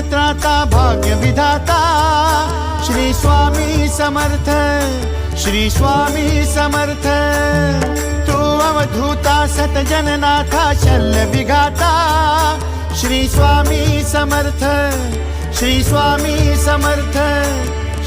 त्राता भाग्य विधाता। श्री स्वामी समर्थ, श्री स्वामी समर्थ। तू अवधूता सत जननाथा शल्य विघाता। श्री स्वामी समर्थ, श्री स्वामी समर्थ।